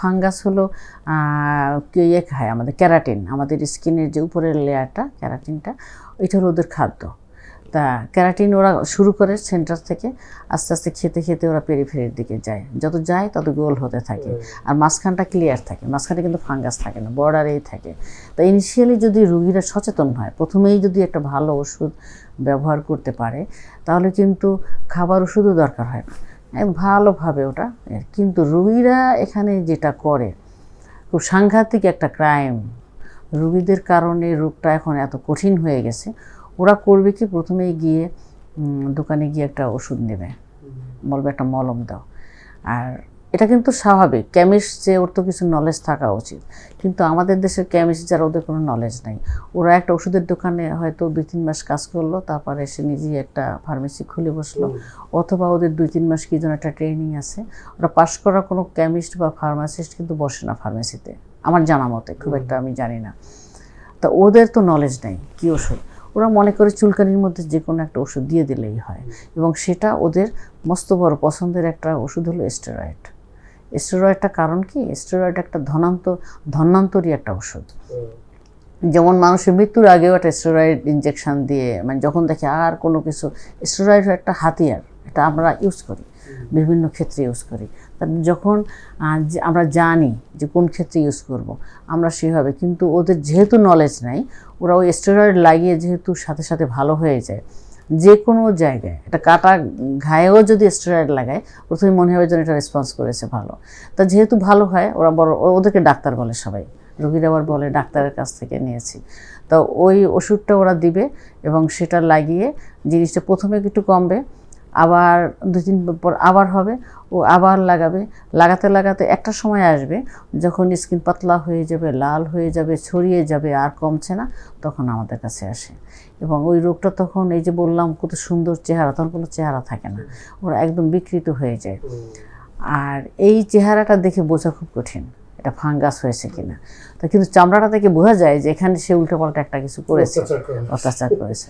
Fungus হলো ইয়ে খায় আমাদের ক্যারাটিন আমাদের স্কিনের যে উপরের লেয়ারটা ক্যারাটিনটা ওইটা হলো ওদের খাদ্য। তা ক্যারাটিন ওরা শুরু করে সেন্টার থেকে আস্তে আস্তে খেতে খেতে ওরা পেরিফেরির দিকে যায়। যত যায় তত গোল হতে থাকে। আর মাঝখানটা ক্লিয়ার থাকে মাঝখানে কিন্তু ফাঙ্গাস থাকে না বর্ডারেই থাকে। তা ইনিশিয়ালি যদি রুগীরা সচেতন হয় প্রথমেই যদি একটা ভালো ওষুধ ব্যবহার করতে পারে তাহলে কিন্তু খাবার ওষুধও দরকার হয় না। ভালোভাবে ওটা কিন্তু রুগীরা এখানে যেটা করে, খুব সাংঘাতিক একটা ক্রাইম রুগীদের কারণে রোগটা এখন এত কঠিন হয়ে গেছে, ওরা করবে কি? প্রথমেই গিয়ে দোকানে গিয়ে একটা ওষুধ নেবে, বলবে একটা মলম দাও। আর এটা কিন্তু স্বাভাবিক। কেমিস্ট যে ওর তো কিছু নলেজ থাকা উচিত। কিন্তু আমাদের দেশের কেমিস্ট যারা ওদের কোনো নলেজ নাই। ওরা একটা ওষুধের দোকানে হয়তো দুই তিন মাস কাজ করল তারপরে সে নিজেই একটা ফার্মেসি খুলে বসল। অথবা ওদের দুই তিন মাস কি যেন একটা ট্রেনিং আছে। ওরা পাশ করা কোনো কেমিস্ট বা ফার্মাসিস্ট কিন্তু বসে না ফার্মেসিতে আমার জানা মতে খুব একটা আমি জানি না। তা ওদের তো নলেজ নেই কী ওষুধ? ওরা মনে করে চুলকানির মধ্যে যে কোনো একটা ওষুধ দিয়ে দিলেই হয়। এবং সেটা ওদের মস্ত বড় পছন্দের একটা ওষুধ হলো স্টেরয়েড স্টেরয়েডটা কারণ কি? স্টেরয়েড একটা ধনান্ত ধন্যান্তরী একটা ওষুধ যেমন মানুষের মৃত্যুর আগেও একটা স্টেরয়েড ইঞ্জেকশন দিয়ে মানে যখন দেখে আর কোনো কিছু, স্টেরয়েড একটা হাতিয়ার, এটা আমরা ইউজ করি, বিভিন্ন ক্ষেত্রে ইউজ করি। যখন আমরা জানি যে কোন ক্ষেত্রে ইউজ করব, আমরা সেভাবে, কিন্তু ওদের যেহেতু নলেজ নাই ওরা ওই স্টেরয়েড লাগিয়ে যেহেতু সাথে সাথে ভালো হয়ে যায় যে কোনো জায়গায়, একটা কাটা ঘায়েও যদি স্টেরয়েড লাগায়, প্রথমে মনে হবে যেন এটা রেসপন্স করেছে ভালো। তা যেহেতু ভালো হয়, ওরা বড় ওদেরকে ডাক্তার বলে সবাই। রোগীরা আবার বলে, ডাক্তারের কাছ থেকে নিয়েছি। তো ওই ওষুধটা ওরা দিবে এবং সেটা লাগিয়ে জিনিসটা প্রথমে একটু কমবে। আবার দু তিন পর আবার হবে ও আবার লাগাবে। লাগাতে লাগাতে একটা সময় আসবে যখন স্কিন পাতলা হয়ে যাবে লাল হয়ে যাবে ছড়িয়ে যাবে আর কমছে না তখন আমাদের কাছে আসে। এবং ওই রোগটা তখন এই যে বললাম কত সুন্দর চেহারা তখন কোনো চেহারা থাকে না ওরা একদম বিকৃত হয়ে যায়। আর এই চেহারাটা দেখে বোঝা খুব কঠিন এটা ফাঙ্গাস হয়েছে কিনা। তা কিন্তু চামড়াটা থেকে বোঝা যায় যে এখানে সে উল্টোপাল্টা একটা কিছু করেছে অত্যাচার অত্যাচার করেছে।